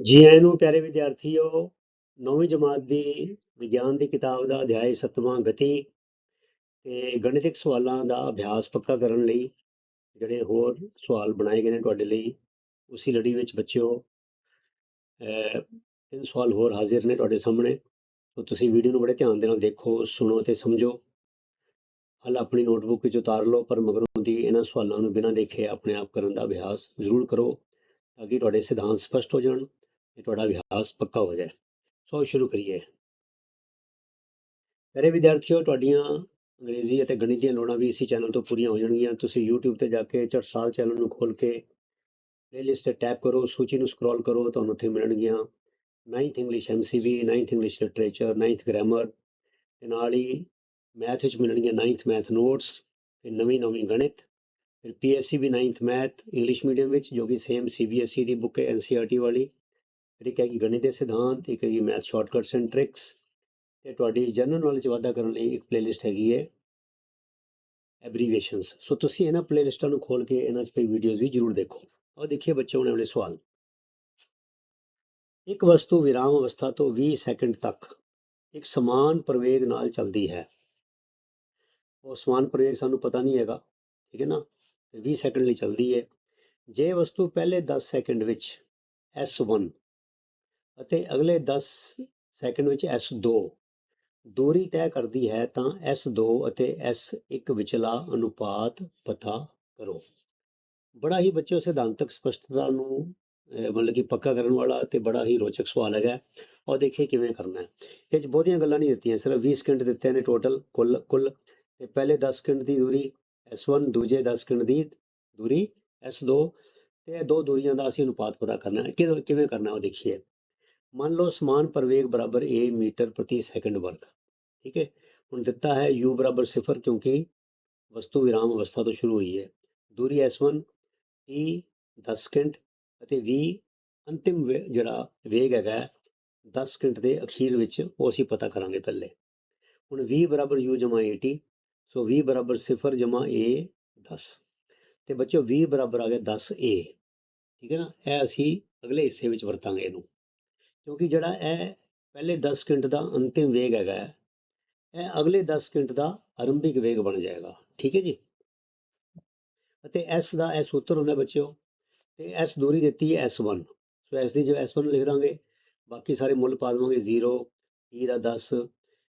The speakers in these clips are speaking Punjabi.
ਜੀ ਆਇਆਂ ਨੂੰ ਪਿਆਰੇ ਵਿਦਿਆਰਥੀਓ, ਨੌਵੀਂ ਜਮਾਤ ਦੀ ਵਿਗਿਆਨ ਦੀ ਕਿਤਾਬ ਦਾ ਅਧਿਆਇ ਸੱਤਵਾਂ ਗਤੀ ਤੇ ਗਣਿਤਿਕ ਸਵਾਲਾਂ ਦਾ ਅਭਿਆਸ ਪੱਕਾ ਕਰਨ ਲਈ ਜਿਹੜੇ ਹੋਰ ਸਵਾਲ ਬਣਾਏ ਗਏ ਨੇ ਤੁਹਾਡੇ ਲਈ, ਉਸੇ ਲੜੀ ਵਿੱਚ ਬੱਚਿਓ ਤਿੰਨ ਸਵਾਲ ਹੋਰ ਹਾਜ਼ਰ ਨੇ ਤੁਹਾਡੇ ਸਾਹਮਣੇ ਤਾਂ ਤੁਸੀਂ ਵੀਡੀਓ ਨੂੰ ਬੜੇ ਧਿਆਨ ਦੇ ਨਾਲ ਦੇਖੋ, ਸੁਣੋ ਤੇ ਸਮਝੋ। ਹਲ ਆਪਣੀ ਨੋਟਬੁੱਕ ਵਿੱਚ ਉਤਾਰ ਲਓ, ਪਰ ਮਗਰੋਂ ਦੀ ਇਹਨਾਂ ਸਵਾਲਾਂ ਨੂੰ ਬਿਨਾਂ ਦੇਖੇ ਆਪਣੇ ਆਪ ਕਰਨ ਦਾ ਅਭਿਆਸ ਜ਼ਰੂਰ ਕਰੋ, ਤਾਂ ਕਿ ਤੁਹਾਡੇ ਸਿਧਾਂਤ ਸਪਸ਼ਟ ਹੋ ਜਾਣ। ਤੇ ਤੁਹਾਡਾ ਅਭਿਆਸ ਪੱਕਾ ਹੋ ਜਾਏ। ਸੋ ਸ਼ੁਰੂ ਕਰੀਏ। ਮੇਰੇ ਵਿਦਿਆਰਥੀਓ, ਤੁਹਾਡੀਆਂ ਅੰਗਰੇਜ਼ੀ ਅਤੇ ਗਣਿਤ ਦੀਆਂ ਲੋੜਾਂ ਵੀ ਇਸੇ ਚੈਨਲ ਤੋਂ ਪੂਰੀਆਂ ਹੋ ਜਾਣਗੀਆਂ। ਤੁਸੀਂ YouTube ਤੇ ਜਾ ਕੇ ਚਟਸਾਲ ਚੈਨਲ ਨੂੰ ਖੋਲ ਕੇ ਪਲੇਲਿਸਟ ਤੇ ਟੈਪ ਕਰੋ, ਸੂਚੀ ਨੂੰ ਸਕਰੋਲ ਕਰੋ, ਤੁਹਾਨੂੰ ਉੱਥੇ ਮਿਲਣਗੀਆਂ। 9th English MCV 9th English literature 9th grammar ਤੇ ਨਾਲ ਹੀ ਮੈਥ ਵਿੱਚ ਮਿਲਣਗੀਆਂ 9th ਮੈਥ ਨੋਟਸ ਤੇ ਨਵੀਂ ਨਵੀਂ ਗਣਿਤ। ਫਿਰ PSC ਵੀ 9th ਮੈਥ ਇੰਗਲਿਸ਼ ਮੀਡੀਅਮ ਵਿੱਚ, ਜੋ ਕਿ ਸੇਮ CBSE ਦੀ ਬੁੱਕ ਹੈ NCERT ਵਾਲੀ। ਫਿਰ ਇੱਕ ਹੈਗੀ ਗਣਿਤ ਦੇ ਸਿਧਾਂਤ, ਇੱਕ ਹੈਗੀ ਮੈਥ ਸ਼ਾਰਟਕਟਸ ਐਂਡ ਟ੍ਰਿਕਸ ਤੇ ਤੁਹਾਡੀ ਜਨਰਲ ਨੌਲੇਜ ਵਾਧਾ ਕਰਨ ਲਈ ਇੱਕ ਪਲੇਲਿਸਟ ਹੈਗੀ ਹੈ ਐਬਰੀਵੇਸ਼ਨਸ ਸੋ ਤੁਸੀਂ ਇਹਨਾਂ ਪਲੇਲਿਸਟਾਂ ਨੂੰ ਖੋਲ ਕੇ ਇਹਨਾਂ 'ਚ ਪਈ ਵੀਡੀਓਜ਼ ਵੀ ਜ਼ਰੂਰ ਦੇਖੋ। ਆਓ ਦੇਖੀਏ ਬੱਚੇ ਹੁਣ ਅਗਲੇ ਸਵਾਲ। ਇੱਕ ਵਸਤੂ ਵਿਰਾਮ ਅਵਸਥਾ ਤੋਂ 20 ਸੈਕਿੰਡ ਤੱਕ ਇੱਕ ਸਮਾਨ ਪ੍ਰਵੇਗ ਨਾਲ ਚੱਲਦੀ ਹੈ। ਉਹ ਸਮਾਨ ਪ੍ਰਵੇਗ ਸਾਨੂੰ ਪਤਾ ਨਹੀਂ ਹੈਗਾ, ਠੀਕ ਹੈ ਨਾ? ਤੇ 20 ਸੈਕਿੰਡ ਲਈ ਚੱਲਦੀ ਹੈ। ਜੇ ਵਸਤੂ ਪਹਿਲੇ 10 ਸੈਕਿੰਡ ਵਿੱਚ S1 ਅਤੇ ਅਗਲੇ ਦਸ ਸੈਕਿੰਡ ਵਿੱਚ S2 ਦੂਰੀ ਤੈਅ ਕਰਦੀ ਹੈ ਤਾਂ S2 ਅਤੇ S1 ਵਿਚਲਾ ਅਨੁਪਾਤ ਪਤਾ ਕਰੋ। ਬੜਾ ਹੀ ਬੱਚਿਓ, ਸਿਧਾਂਤਕ ਸਪਸ਼ਟਤਾ ਨੂੰ ਮਤਲਬ ਕਿ ਪੱਕਾ ਕਰਨ ਵਾਲਾ ਤੇ ਬੜਾ ਹੀ ਰੋਚਕ ਸਵਾਲ ਹੈਗਾ। ਔਰ ਦੇਖੀਏ ਕਿਵੇਂ ਕਰਨਾ ਹੈ। ਇਹ 'ਚ ਬਹੁਤੀਆਂ ਗੱਲਾਂ ਨਹੀਂ ਦਿੱਤੀਆਂ, ਸਿਰਫ 20 ਸਕਿੰਟ ਦਿੱਤੇ ਨੇ ਟੋਟਲ ਕੁੱਲ ਕੁੱਲ। ਤੇ ਪਹਿਲੇ 10 ਸਕਿੰਟ ਦੀ ਦੂਰੀ S1 ਦੂਜੇ 10 ਸਕਿੰਟ ਦੀ ਦੂਰੀ S2 ਤੇ ਇਹ ਦੋ ਦੂਰੀਆਂ ਦਾ ਅਸੀਂ ਅਨੁਪਾਤ ਪਤਾ ਕਰਨਾ ਹੈ। ਕਿਵੇਂ ਕਰਨਾ ਉਹ ਦੇਖੀਏ। ਮੰਨ ਲਓ ਸਮਾਨ ਪ੍ਰਵੇਗ ਬਰਾਬਰ a ਮੀਟਰ ਪ੍ਰਤੀ ਸੈਕਿੰਡ ਵਰਗ ਠੀਕ ਹੈ? ਹੁਣ ਦਿੱਤਾ ਹੈ u ਬਰਾਬਰ 0 ਕਿਉਂਕਿ ਵਸਤੂ ਵਿਰਾਮ ਅਵਸਥਾ ਤੋਂ ਸ਼ੁਰੂ ਹੋਈ ਹੈ। ਦੂਰੀ S1 t 10 ਸਕਿੰਟ ਅਤੇ v ਅੰਤਿਮ ਵੇ- ਜਿਹੜਾ ਵੇਗ ਹੈਗਾ ਹੈ, 10 ਸਕਿੰਟ ਦੇ ਅਖੀਰ ਵਿੱਚ ਉਹ ਅਸੀਂ ਪਤਾ ਕਰਾਂਗੇ ਪਹਿਲੇ। ਹੁਣ v ਬਰਾਬਰ u ਜਮਾ at ਸੋ v ਬਰਾਬਰ 0 ਜਮਾ a 10 ਤੇ ਬੱਚੋ v ਬਰਾਬਰ ਆ ਗਿਆ 10a ਠੀਕ ਹੈ ਨਾ? ਇਹ ਅਸੀਂ ਅਗਲੇ ਹਿੱਸੇ ਵਿੱਚ ਵਰਤਾਂਗੇ ਇਹਨੂੰ। ਕਿਉਂਕਿ ਜਿਹੜਾ ਇਹ ਪਹਿਲੇ 10 ਸਕਿੰਟ ਦਾ ਅੰਤਿਮ ਵੇਗ ਹੈਗਾ ਹੈ, ਇਹ ਅਗਲੇ 10 ਸਕਿੰਟ ਦਾ ਆਰੰਭਿਕ ਵੇਗ ਬਣ ਜਾਏਗਾ ਠੀਕ ਹੈ ਜੀ? ਅਤੇ s ਦਾ ਇਹ ਸੂਤਰ ਹੁੰਦਾ ਬੱਚਿਓ ਤੇ s ਦੂਰੀ ਦਿੱਤੀ ਹੈ s1 ਸੋ s ਦੀ ਜਗ੍ਹਾ s1 ਲਿਖ ਦਾਂਗੇ ਬਾਕੀ ਸਾਰੇ ਮੁੱਲ ਪਾ ਦੇਵਾਂਗੇ 0 e ਦਾ 10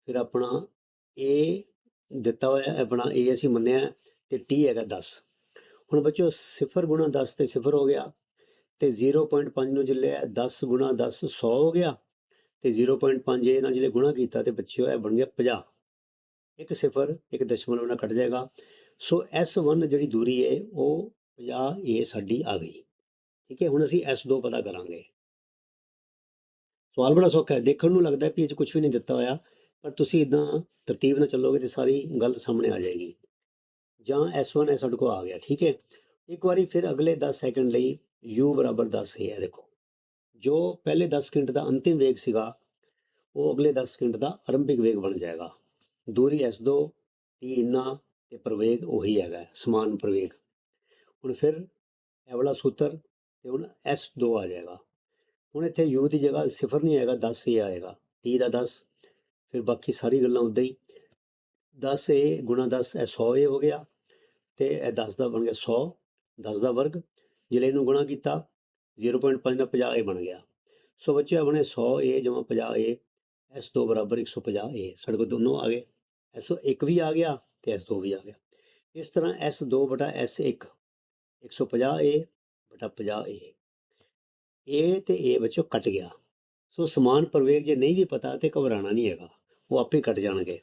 ਫਿਰ ਆਪਣਾ a ਦਿੱਤਾ ਹੋਇਆ ਆਪਣਾ a ਅਸੀਂ ਮੰਨਿਆ ਹੈ, ਤੇ t ਹੈਗਾ 10 ਹੁਣ ਬੱਚਿਓ 0 ਗੁਣਾ 10 ਤੇ 0 ਹੋ ਗਿਆ ਤੇ 0.5 ਨੂੰ ਜੇ 10 ਗੁਣਾ 10 100 ਹੋ ਗਿਆ ਤੇ 0.5 ਇਹ ਨਾਲ ਜਿਹੜੇ ਗੁਣਾ ਕੀਤਾ ਤੇ ਬੱਚਿਓ ਇਹ ਬਣ ਗਿਆ 50 ਇੱਕ ਸਿਫਰ, ਇੱਕ ਦਸ਼ਮਲਵ ਨਾਲ ਕੱਟ ਜਾਏਗਾ। ਸੋ S1 ਜਿਹੜੀ ਦੂਰੀ ਹੈ ਉਹ 50 ਇਹ ਸਾਡੀ ਆ ਗਈ। ਠੀਕ ਹੈ ਹੁਣ ਅਸੀਂ S2 ਪਤਾ ਕਰਾਂਗੇ। ਸਵਾਲ ਬੜਾ ਸੌਖਾ ਹੈ। ਦੇਖਣ ਨੂੰ ਲੱਗਦਾ ਵੀ ਇਹ 'ਚ ਕੁਝ ਵੀ ਨਹੀਂ ਦਿੱਤਾ ਹੋਇਆ, ਪਰ ਤੁਸੀਂ ਇਦਾਂ ਤਰਤੀਬ ਨਾਲ ਚੱਲੋਗੇ ਤੇ ਸਾਰੀ ਗੱਲ ਸਾਹਮਣੇ ਆ ਜਾਏਗੀ। ਜਾਂ S1 ਇਹ ਸਾਡੇ ਕੋਲ ਆ ਗਿਆ। ਠੀਕ ਹੈ ਇੱਕ ਵਾਰੀ ਫਿਰ ਅਗਲੇ 10 ਸੈਕਿੰਡ ਲਈ u ਬਰਾਬਰ 10 ਹੀ ਹੈ, ਦੇਖੋ। ਜੋ ਪਹਿਲੇ 10 ਸਕਿੰਟ ਦਾ ਅੰਤਿਮ ਵੇਗ ਸੀਗਾ, ਉਹ ਅਗਲੇ 10 ਸਕਿੰਟ ਦਾ ਆਰੰਭਿਕ ਵੇਗ ਬਣ ਜਾਏਗਾ। ਦੂਰੀ S2 t ਇੰਨਾ ਤੇ ਪ੍ਰਵੇਗ ਉਹੀ ਹੈਗਾ, ਸਮਾਨ ਪ੍ਰਵੇਗ। ਹੁਣ ਫਿਰ ਇਹ ਵਾਲਾ ਸੂਤਰ ਤੇ ਹੁਣ S2 ਆ ਜਾਏਗਾ। ਹੁਣ ਇੱਥੇ u ਦੀ ਜਗ੍ਹਾ ਸਿਫਰ ਨਹੀਂ ਆਏਗਾ 10 ਹੀ ਆਏਗਾ। t ਦਾ 10 ਫਿਰ ਬਾਕੀ ਸਾਰੀ ਗੱਲਾਂ ਉਦਾਂ ਹੀ। 10a ਗੁਣਾ 10 ਇਹ 100a ਹੋ ਗਿਆ ਤੇ ਇਹ 10 ਦਾ ਬਣ ਗਿਆ 100 10 ਦਾ ਵਰਗ। ਜ਼ਿਲ੍ਹੇ ਨੂੰ ਗੁਣਾ ਕੀਤਾ 0.5 ਨਾਲ 50a ਬਣ ਗਿਆ। ਸੋ ਬੱਚੇ ਆਪਣੇ 100a ਜਮਾ 50a S2 ਬਰਾਬਰ 150a ਸਾਡੇ ਕੋਲ ਦੋਨੋਂ ਆ ਗਏ। S1 ਵੀ ਆ ਗਿਆ ਤੇ S2 ਵੀ ਆ ਗਿਆ। ਇਸ ਤਰ੍ਹਾਂ S2 ਬਟਾ S1 150a ਬਟਾ 50a a ਤੇ ਏ ਬੱਚੋ ਕੱਟ ਗਿਆ। ਸੋ ਸਮਾਨ ਪ੍ਰਵੇਗ ਜੇ ਨਹੀਂ ਵੀ ਪਤਾ ਤੇ ਘਬਰਾਣਾ ਨਹੀਂ ਹੈਗਾ, ਉਹ ਆਪੇ ਕੱਟ ਜਾਣਗੇ।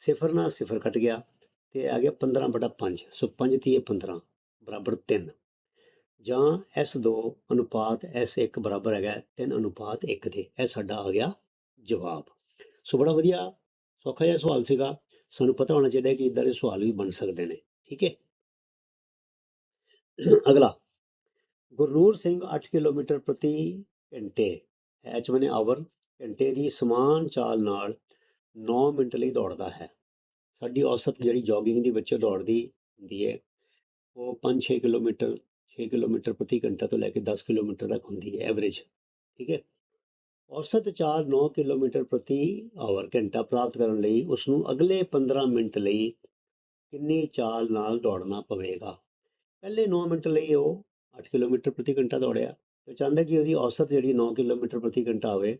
ਸਿਫਰ ਨਾਲ ਸਿਫਰ ਕੱਟ ਗਿਆ ਤੇ ਆ ਗਿਆ 15 ਬਟਾ 5 ਸੋ 5 ਤੀਏ 15 ਬਰਾਬਰ 3 ਜਾਂ S2 ਅਨੁਪਾਤ S1 ਬਰਾਬਰ ਹੈਗਾ 3 ਅਨੁਪਾਤ 1 ਦੇ। ਇਹ ਸਾਡਾ ਆ ਗਿਆ ਜਵਾਬ। ਸੋ ਬੜਾ ਵਧੀਆ, ਸੌਖਾ ਜਿਹਾ ਸਵਾਲ ਸੀਗਾ। ਸਾਨੂੰ ਪਤਾ ਹੋਣਾ ਚਾਹੀਦਾ ਕਿ ਇਦਾਂ ਦੇ ਸਵਾਲ ਵੀ ਬਣ ਸਕਦੇ ਨੇ, ਠੀਕ ਹੈ? ਅਗਲਾ। ਗੁਰਨੂਰ ਸਿੰਘ 8 ਕਿਲੋਮੀਟਰ ਪ੍ਰਤੀ ਘੰਟੇ, ਐਚ ਮਨੇ ਆਵਰ, ਘੰਟੇ ਦੀ ਸਮਾਨ ਚਾਲ ਨਾਲ 9 ਮਿੰਟ ਲਈ ਦੌੜਦਾ ਹੈ। ਸਾਡੀ ਔਸਤ ਜਿਹੜੀ ਜੋਗਿੰਗ ਦੀ ਬੱਚੇ ਦੌੜਦੀ ਹੁੰਦੀ ਹੈ, ਉਹ 5-6 ਕਿਲੋਮੀਟਰ 6 ਕਿਲੋਮੀਟਰ ਪ੍ਰਤੀ ਘੰਟਾ ਤੋਂ ਲੈ ਕੇ 10 ਕਿਲੋਮੀਟਰ ਤੱਕ ਹੁੰਦੀ ਹੈ ਐਵਰੇਜ ਠੀਕ ਹੈ ਔਸਤ ਚਾਲ 9 ਕਿਲੋਮੀਟਰ ਪ੍ਰਤੀ ਆਵਰ ਘੰਟਾ ਪ੍ਰਾਪਤ ਕਰਨ ਲਈ ਉਸ ਨੂੰ ਅਗਲੇ 15 ਮਿੰਟ ਲਈ ਕਿੰਨੀ ਚਾਲ ਨਾਲ ਦੌੜਨਾ ਪਵੇਗਾ ਪਹਿਲੇ 9 ਮਿੰਟ ਲਈ ਉਹ 8 ਕਿਲੋਮੀਟਰ ਪ੍ਰਤੀ ਘੰਟਾ ਦੌੜਿਆ ਤੇ ਚਾਹੁੰਦਾ ਕਿ ਉਹਦੀ ਔਸਤ ਜਿਹੜੀ 9 ਕਿਲੋਮੀਟਰ ਪ੍ਰਤੀ ਘੰਟਾ ਆਵੇ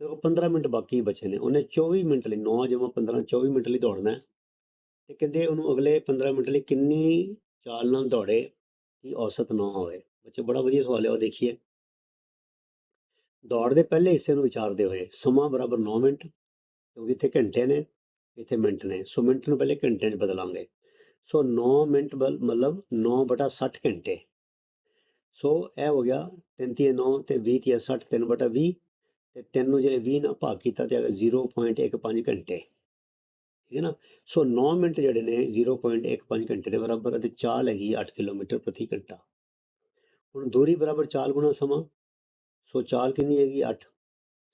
ਤੇ ਉਹ 15 ਮਿੰਟ ਬਾਕੀ ਬਚੇ ਨੇ ਉਹਨੇ 24 ਮਿੰਟ ਲਈ 9 ਜਮਾ 15 24 ਮਿੰਟ ਲਈ ਦੌੜਨਾ ਹੈ ਤੇ ਕਹਿੰਦੇ ਉਹਨੂੰ ਅਗਲੇ 15 ਮਿੰਟ ਲਈ ਕਿੰਨੀ ਚਾਲ ਨਾਲ ਦੌੜੇ ਕਿ ਔਸਤ ਨਾ ਹੋਵੇ। ਬੱਚੇ ਬੜਾ ਵਧੀਆ ਸਵਾਲ ਹੈ, ਉਹ ਦੇਖੀਏ। ਦੌੜ ਦੇ ਪਹਿਲੇ ਹਿੱਸੇ ਨੂੰ ਵਿਚਾਰਦੇ ਹੋਏ ਸਮਾਂ ਬਰਾਬਰ 9 ਮਿੰਟ, ਕਿਉਂਕਿ ਇੱਥੇ ਘੰਟੇ ਨੇ, ਇੱਥੇ ਮਿੰਟ ਨੇ। ਸੋ ਮਿੰਟ ਨੂੰ ਪਹਿਲੇ ਘੰਟੇ 'ਚ ਬਦਲਾਂਗੇ। ਸੋ 9 ਮਿੰਟ ਬਲ- ਮਤਲਬ 9 ਬਟਾ 60 ਘੰਟੇ। ਸੋ ਇਹ ਹੋ ਗਿਆ 33 9 ਤੇ 20 ਤੀਆ 60 3 ਬਟਾ 20 ਤੇ 3 ਨੂੰ ਜੇ 20 ਨਾਲ ਭਾਗ ਕੀਤਾ ਤੇ ਆ ਗਿਆ 0.15 ਘੰਟੇ। ਠੀਕ ਹੈ ਨਾ? ਸੋ 9 ਮਿੰਟ ਜਿਹੜੇ ਨੇ 0.15 ਘੰਟੇ ਦੇ ਬਰਾਬਰ ਅਤੇ ਚਾਲ ਹੈਗੀ 8 ਕਿਲੋਮੀਟਰ ਪ੍ਰਤੀ ਘੰਟਾ। ਹੁਣ ਦੂਰੀ ਬਰਾਬਰ ਚਾਲ ਗੁਣਾ ਸਮਾਂ। ਸੋ ਚਾਲ ਕਿੰਨੀ ਹੈਗੀ? 8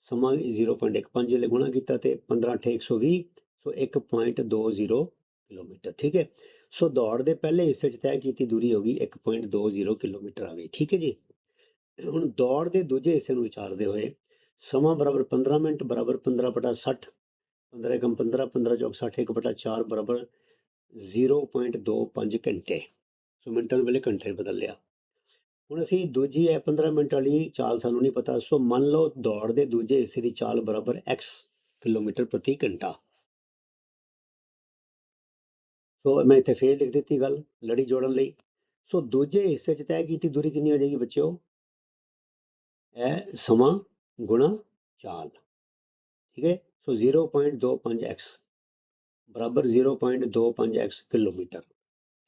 ਸਮਾਂ ਵੀ 0.15 ਲੈ ਗੁਣਾ ਕੀਤਾ ਤੇ 15 8 120 ਸੋ 1.20 ਕਿਲੋਮੀਟਰ, ਠੀਕ ਹੈ? ਸੋ ਦੌੜ ਦੇ ਪਹਿਲੇ ਹਿੱਸੇ 'ਚ ਤੈਅ ਕੀਤੀ ਦੂਰੀ ਹੋ ਗਈ 1.20 ਕਿਲੋਮੀਟਰ ਆ ਗਈ, ਠੀਕ ਹੈ ਜੀ? ਹੁਣ ਦੌੜ ਦੇ ਦੂਜੇ ਹਿੱਸੇ ਨੂੰ ਵਿਚਾਰਦੇ ਹੋਏ, ਸਮਾਂ ਬਰਾਬਰ 15 ਮਿੰਟ, ਬਰਾਬਰ 15 ਬਟਾ 60 15 ਕਮ 15 15 ਚੌਕ 60 1 ਬਟਾ 4 ਬਰਾਬਰ 0.25 ਘੰਟੇ। ਸੋ ਮਿੰਟਾਂ ਨੂੰ ਪਹਿਲੇ ਘੰਟੇ ਬਦਲ ਲਿਆ ਹੁਣ ਅਸੀਂ ਦੂਜੀ ਹੈ 15 ਮਿੰਟ ਵਾਲੀ ਚਾਲ ਸਾਨੂੰ ਨਹੀਂ ਪਤਾ। ਸੋ ਮੰਨ ਲਓ ਦੌੜ ਦੇ ਦੂਜੇ ਹਿੱਸੇ ਦੀ ਚਾਲ ਬਰਾਬਰ x ਕਿਲੋਮੀਟਰ ਪ੍ਰਤੀ ਘੰਟਾ। ਸੋ ਮੈਂ ਇੱਥੇ ਫੇਰ ਲਿਖ ਦਿੱਤੀ ਗੱਲ ਲੜੀ ਜੋੜਨ ਲਈ। ਸੋ ਦੂਜੇ ਹਿੱਸੇ 'ਚ ਤੈਅ ਕੀਤੀ ਦੂਰੀ ਕਿੰਨੀ ਹੋ ਜਾਏਗੀ ਬੱਚਿਓ? ਇਹ ਸਮਾਂ ਗੁਣਾ ਚਾਲ। ਠੀਕ ਹੈ? ਸੋ 0.25x ਬਰਾਬਰ 0.25x ਕਿਲੋਮੀਟਰ।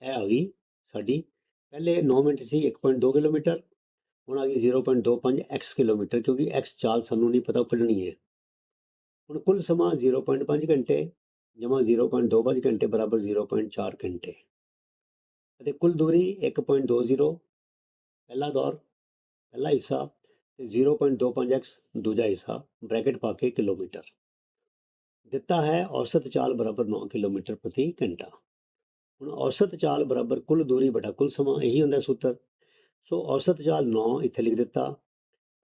ਇਹ ਆ ਗਈ ਸਾਡੀ ਪਹਿਲੇ 9 ਮਿੰਟ ਸੀ 1.2 ਕਿਲੋਮੀਟਰ। ਹੁਣ ਆ ਗਈ 0.25x ਕਿਲੋਮੀਟਰ, ਕਿਉਂਕਿ x ਚਾਲ ਸਾਨੂੰ ਨਹੀਂ ਪਤਾ ਉਹ ਕੱਢਣੀ ਹੈ। ਹੁਣ ਕੁੱਲ ਸਮਾਂ 0.5 ਘੰਟੇ, ਜਮਾ 0.25 ਘੰਟੇ ਬਰਾਬਰ 0.4 ਘੰਟੇ। ਅਤੇ ਕੁੱਲ ਦੂਰੀ 1.20 ਪਹਿਲਾ ਦੌਰ, ਪਹਿਲਾ ਹਿੱਸਾ, ਤੇ 0.25x ਦੂਜਾ ਹਿੱਸਾ, ਬ੍ਰੈਕਟ ਪਾ ਕੇ ਕਿਲੋਮੀਟਰ। ਦਿੱਤਾ ਹੈ ਔਸਤ ਚਾਲ ਬਰਾਬਰ 9 ਕਿਲੋਮੀਟਰ ਪ੍ਰਤੀ ਘੰਟਾ। ਹੁਣ ਔਸਤ ਚਾਲ ਬਰਾਬਰ ਕੁੱਲ ਦੂਰੀ ਬਟਾ ਕੁੱਲ ਸਮਾਂ, ਇਹੀ ਹੁੰਦਾ ਸੂਤਰ। ਸੋ ਔਸਤ ਚਾਲ 9 ਇੱਥੇ ਲਿਖ ਦਿੱਤਾ।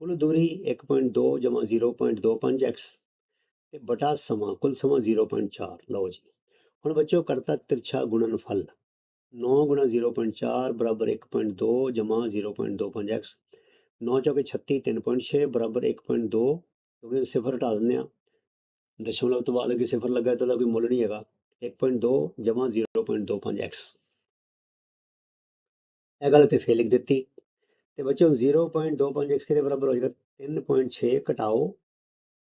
ਕੁੱਲ ਦੂਰੀ 1.2 ਜਮਾ 0.25x ਤੇ ਬਟਾ ਸਮਾਂ ਕੁੱਲ ਸਮਾਂ 0.4 ਲਓ ਜੀ। ਹੁਣ ਬੱਚਿਓ ਕਰਤਾ ਤਿਰਛਾ ਗੁਣਨਫਲ 9 ਗੁਣਾ 0.4 ਬਰਾਬਰ 1.2 ਜਮਾ 0.25x 9 ਚੌਕੇ 36 3.6 ਬਰਾਬਰ 1.2 ਕਿਉਂਕਿ ਸਿਫਰ ਹਟਾ ਦਿੰਦੇ ਆ ਦਸ਼ਮਲਵ ਤੋਂ ਬਾਅਦ ਅੱਗੇ ਸਿਫਰ ਲੱਗਾ ਤਾਂ ਕੋਈ ਮੁੱਲ ਨਹੀਂ ਹੈਗਾ। 1.2 ਜਮਾ 0.25x ਇਹ ਗੱਲ ਤੇ ਫੇਰ ਲਿਖ ਦਿੱਤੀ। ਤੇ ਬੱਚਿਓ 0.25x ਕਿਹਦੇ ਬਰਾਬਰ ਹੋ ਜਾਏਗਾ? 3.6 ਘਟਾਓ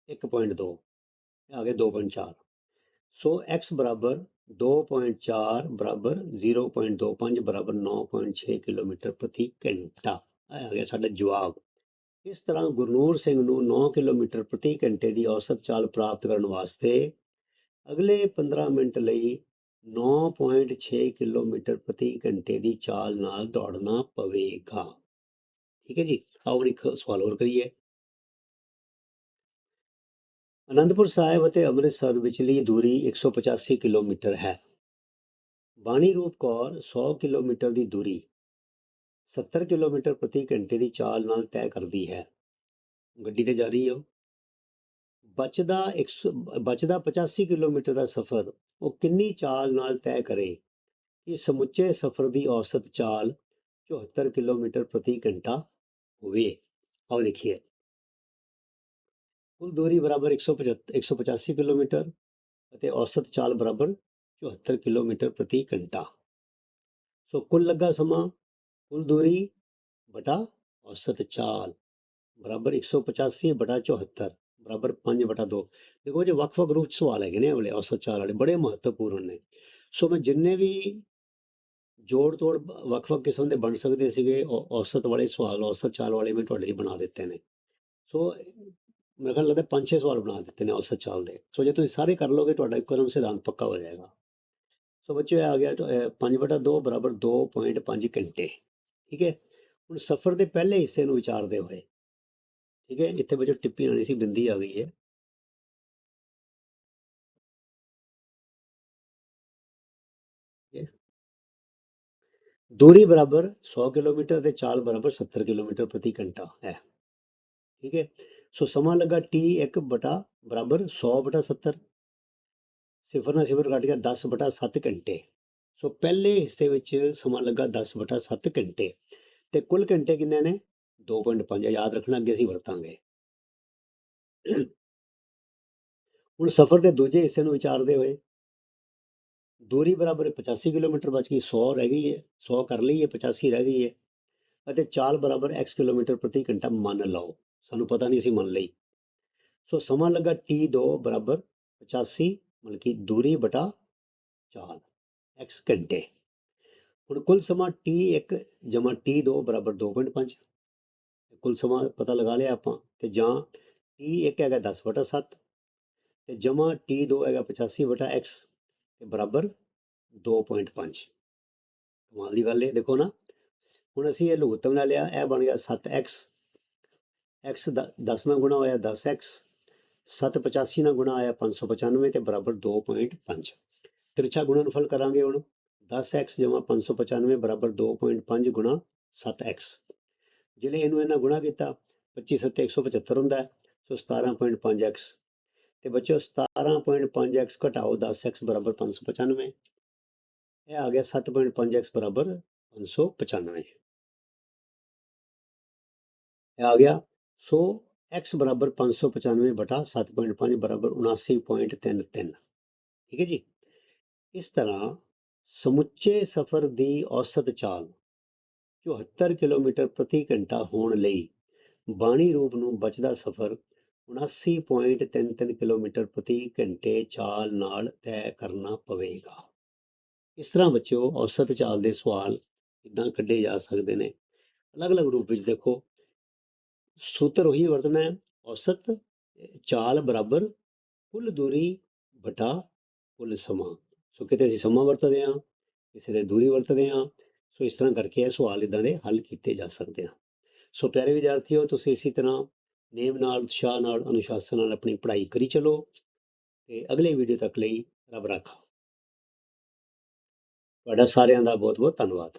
1.2 ਇਹ ਆ ਗਿਆ 2.4 ਸੋ x ਬਰਾਬਰ 2.4 ਬਰਾਬਰ 0.25 ਬਰਾਬਰ 9.6 ਕਿਲੋਮੀਟਰ ਪ੍ਰਤੀ ਘੰਟਾ। ਇਹ ਆ ਗਿਆ ਸਾਡਾ ਜਵਾਬ। ਇਸ ਤਰ੍ਹਾਂ ਗੁਰਨੂਰ ਸਿੰਘ ਨੂੰ 9 ਕਿਲੋਮੀਟਰ ਪ੍ਰਤੀ ਘੰਟੇ ਦੀ ਔਸਤ ਚਾਲ ਪ੍ਰਾਪਤ ਕਰਨ ਵਾਸਤੇ ਅਗਲੇ 15 ਮਿੰਟ ਲਈ 9.6 ਕਿਲੋਮੀਟਰ ਪ੍ਰਤੀ ਘੰਟੇ ਦੀ ਚਾਲ ਨਾਲ ਦੌੜਨਾ ਪਵੇਗਾ। ਠੀਕ ਹੈ ਜੀ, ਆਓ ਹੁਣ ਇੱਕ ਸਵਾਲ ਹੋਰ ਕਰੀਏ। ਅਨੰਦਪੁਰ ਸਾਹਿਬ ਅਤੇ ਅੰਮ੍ਰਿਤਸਰ ਵਿਚਲੀ ਦੂਰੀ 185 ਕਿਲੋਮੀਟਰ ਹੈ। ਬਾਣੀ ਰੂਪ ਕੌਰ 100 ਕਿਲੋਮੀਟਰ ਦੀ ਦੂਰੀ 70 ਕਿਲੋਮੀਟਰ ਪ੍ਰਤੀ ਘੰਟੇ ਦੀ ਚਾਲ ਨਾਲ ਤੈਅ ਕਰਦੀ ਹੈ। ਗੱਡੀ ਤੇ ਜਾ ਰਹੀ ਹੋ ਬਚਦਾ 100 ਬਚਦਾ 85 ਕਿਲੋਮੀਟਰ ਦਾ ਸਫ਼ਰ, ਉਹ ਕਿੰਨੀ ਚਾਲ ਨਾਲ ਤੈਅ ਕਰੇ? ਕਿ ਸਮੁੱਚੇ ਸਫ਼ਰ ਦੀ ਔਸਤ ਚਾਲ 74 ਕਿਲੋਮੀਟਰ ਪ੍ਰਤੀ ਘੰਟਾ ਹੋਵੇ। ਆਓ ਦੇਖੀਏ। ਕੁੱਲ ਦੂਰੀ ਬਰਾਬਰ 175 185 ਕਿਲੋਮੀਟਰ ਅਤੇ ਔਸਤ ਚਾਲ ਬਰਾਬਰ 74 ਕਿਲੋਮੀਟਰ ਪ੍ਰਤੀ ਘੰਟਾ। ਸੋ ਕੁੱਲ ਲੱਗਾ ਸਮਾਂ ਕੁੱਲ ਦੂਰੀ ਬਟਾ ਔਸਤ ਚਾਲ ਬਰਾਬਰ 185 ਬਟਾ 74 ਬਰਾਬਰ 5 ਬਟਾ 2 ਦੇਖੋ ਜੇ ਵੱਖ-ਵੱਖ ਰੂਪ ਚ ਸਵਾਲ ਹੈਗੇ ਨੇ ਅਗਲੇ ਔਸਤ ਚਾਲ ਵਾਲੇ ਬੜੇ ਮਹੱਤਵਪੂਰਨ ਨੇ ਸੋ ਮੈਂ ਜਿੰਨੇ ਵੀ ਜੋੜ ਤੋੜ ਵੱਖ-ਵੱਖ ਕਿਸਮ ਦੇ ਬਣ ਸਕਦੇ ਸੀਗੇ ਔ- ਔਸਤ ਵਾਲੇ ਸਵਾਲ ਔਸਤ ਚਾਲ ਵਾਲੇ ਮੈਂ ਤੁਹਾਡੇ ਲਈ ਬਣਾ ਦਿੱਤੇ ਨੇ ਸੋ ਮੇਰੇ ਖਿਆਲ ਲੱਗਦਾ ਪੰਜ ਛੇ ਸਵਾਲ ਬਣਾ ਦਿੱਤੇ ਨੇ ਔਸਤ ਚਾਲ ਦੇ ਸੋ ਜੇ ਤੁਸੀਂ ਸਾਰੇ ਕਰ ਲਓਗੇ ਤੁਹਾਡਾ ਇੱਕੋ ਸਿਧਾਂਤ ਪੱਕਾ ਹੋ ਜਾਏਗਾ ਸੋ ਬੱਚਿਓ ਇਹ ਆ ਗਿਆ 5 ਬਟਾ 2 ਬਰਾਬਰ 2.5 ਘੰਟੇ ਠੀਕ ਹੈ? ਹੁਣ ਸਫ਼ਰ ਦੇ ਪਹਿਲੇ ਹਿੱਸੇ ਨੂੰ ਵਿਚਾਰਦੇ ਹੋਏ, ਠੀਕ ਹੈ? ਇੱਥੇ ਬੱਚੋ ਟਿੱਪੀ ਆਣੀ ਸੀ, ਬਿੰਦੀ ਆ ਗਈ ਹੈ। ਠੀਕ ਹੈ। ਦੂਰੀ ਬਰਾਬਰ 100 ਕਿਲੋਮੀਟਰ ਤੇ ਚਾਲ ਬਰਾਬਰ 70 ਕਿਲੋਮੀਟਰ ਪ੍ਰਤੀ ਘੰਟਾ ਹੈ। ਠੀਕ ਹੈ? ਸੋ ਸਮਾਂ ਲੱਗਾ t 1 ਬਟਾ ਬਰਾਬਰ 100 ਬਟਾ 70 ਸਿਫਰ ਨਾਲ ਸਿਫਰ ਕੱਟ ਗਿਆ 10 ਬਟਾ 7 ਘੰਟੇ। ਸੋ ਪਹਿਲੇ ਹਿੱਸੇ ਵਿੱਚ ਸਮਾਂ ਲੱਗਾ 10 ਬਟਾ 7 ਘੰਟੇ ਤੇ ਕੁੱਲ ਘੰਟੇ ਕਿੰਨੇ ਨੇ? 2.5 ਯਾਦ ਰੱਖਣਾ, ਅੱਗੇ ਅਸੀਂ ਵਰਤਾਂਗੇ। ਹੁਣ ਸਫ਼ਰ ਦੇ ਦੂਜੇ ਹਿੱਸੇ ਨੂੰ ਵਿਚਾਰਦੇ ਹੋਏ, ਦੂਰੀ ਬਰਾਬਰ 85 ਕਿਲੋਮੀਟਰ ਬਚ ਗਈ 100 ਰਹਿ ਗਈ ਹੈ 100 ਕਰ ਲਈ ਹੈ 85 ਰਹਿ ਗਈ ਹੈ ਅਤੇ ਚਾਲ ਬਰਾਬਰ x ਕਿਲੋਮੀਟਰ ਪ੍ਰਤੀ ਘੰਟਾ ਮੰਨ ਲਓ। ਸਾਨੂੰ ਪਤਾ ਨਹੀਂ ਸੀ ਮੰਨ ਲਈ। ਸੋ ਸਮਾਂ ਲੱਗਾ t2 ਬਰਾਬਰ 85 ਮਤਲਬ ਕਿ ਦੂਰੀ ਬਟਾ ਚਾਲ। X ਘੰਟੇ। ਹੁਣ ਕੁੱਲ ਸਮਾਂ t1 ਜਮਾ t2 ਬਰਾਬਰ 2.5 ਕੁੱਲ ਸਮਾਂ ਪਤਾ ਲਗਾ ਲਿਆ ਆਪਾਂ, ਤੇ ਜਾਂ t1 ਹੈਗਾ 10 ਬਟਾ 7 ਤੇ ਜਮਾ t2 ਹੈਗਾ 85 ਵਟਾ x, ਤੇ ਬਰਾਬਰ 2.5 ਕਮਾਲ ਦੀ ਗੱਲ ਹੈ ਦੇਖੋ ਨਾ। ਹੁਣ ਅਸੀਂ ਇਹ ਲਘੁੱਤਮ ਲੈ ਲਿਆ, ਇਹ ਬਣ ਗਿਆ 7x x 10 ਨਾਲ ਗੁਣਾ ਹੋਇਆ 10x 7 85 ਨਾਲ ਗੁਣਾ ਆਇਆ 595 ਤੇ ਬਰਾਬਰ 2.5 ਤਿਰਛਾ ਗੁਣਨਫਲ ਕਰਾਂਗੇ ਹੁਣ। 10x 595 ਬਰਾਬਰ 2.5 ਗੁਣਾ 7x ਜਿਹੜੇ ਇਹਨੂੰ ਇਹਨਾਂ ਗੁਣਾ ਕੀਤਾ 25 7 175 ਹੁੰਦਾ ਹੈ, ਸੋ 17.5x ਤੇ ਬੱਚਿਓ 17.5x ਘਟਾਓ 10x ਬਰਾਬਰ 595 ਇਹ ਆ ਗਿਆ 7.5x ਬਰਾਬਰ 595 ਇਹ ਆ ਗਿਆ, ਸੋ x ਬਰਾਬਰ 595 ਬਟਾ 7.5 ਬਰਾਬਰ 79.33 ਠੀਕ ਹੈ ਜੀ? ਇਸ ਤਰ੍ਹਾਂ ਸਮੁੱਚੇ ਸਫ਼ਰ ਦੀ ਔਸਤ ਚਾਲ 74 ਕਿਲੋਮੀਟਰ ਪ੍ਰਤੀ ਘੰਟਾ ਹੋਣ ਲਈ ਬਾਣੀ ਰੂਪ ਨੂੰ ਬਚਦਾ ਸਫ਼ਰ 79.33 ਕਿਲੋਮੀਟਰ ਪ੍ਰਤੀ ਘੰਟੇ ਚਾਲ ਨਾਲ ਤੈਅ ਕਰਨਾ ਪਵੇਗਾ। ਇਸ ਤਰ੍ਹਾਂ ਬੱਚਿਓ, ਔਸਤ ਚਾਲ ਦੇ ਸਵਾਲ ਇਦਾਂ ਕੱਢੇ ਜਾ ਸਕਦੇ ਨੇ? ਅਲੱਗ-ਅਲੱਗ ਰੂਪ ਵਿੱਚ ਦੇਖੋ। ਸੂਤਰ ਉਹੀ ਵਰਤਣਾ ਹੈ, ਔਸਤ ਚਾਲ ਬਰਾਬਰ ਕੁੱਲ ਦੂਰੀ ਬਟਾ ਕੁੱਲ ਸਮਾਂ। ਸੋ ਕਿਤੇ ਅਸੀਂ ਸਮਾਂ ਵਰਤਦੇ ਹਾਂ, ਕਿਸੇ ਦੇ ਦੂਰੀ ਵਰਤਦੇ ਹਾਂ, ਸੋ ਇਸ ਤਰ੍ਹਾਂ ਕਰਕੇ ਇਹ ਸਵਾਲ ਇਦਾਂ ਦੇ ਹੱਲ ਕੀਤੇ ਜਾ ਸਕਦੇ ਹਨ ਸੋ ਪਿਆਰੇ ਵਿਦਿਆਰਥੀਓ, ਤੁਸੀਂ ਇਸੇ ਤਰ੍ਹਾਂ ਨੇਮ ਨਾਲ, ਉਤਸ਼ਾਹ ਨਾਲ, ਅਨੁਸ਼ਾਸਨ ਨਾਲ ਆਪਣੀ ਪੜ੍ਹਾਈ ਕਰੀ ਚਲੋ ਤੇ ਅਗਲੇ ਵੀਡੀਓ ਤੱਕ ਲਈ ਰੱਬ ਰਾਖਾ। ਤੁਹਾਡਾ ਸਾਰਿਆਂ ਦਾ ਬਹੁਤ ਬਹੁਤ ਧੰਨਵਾਦ।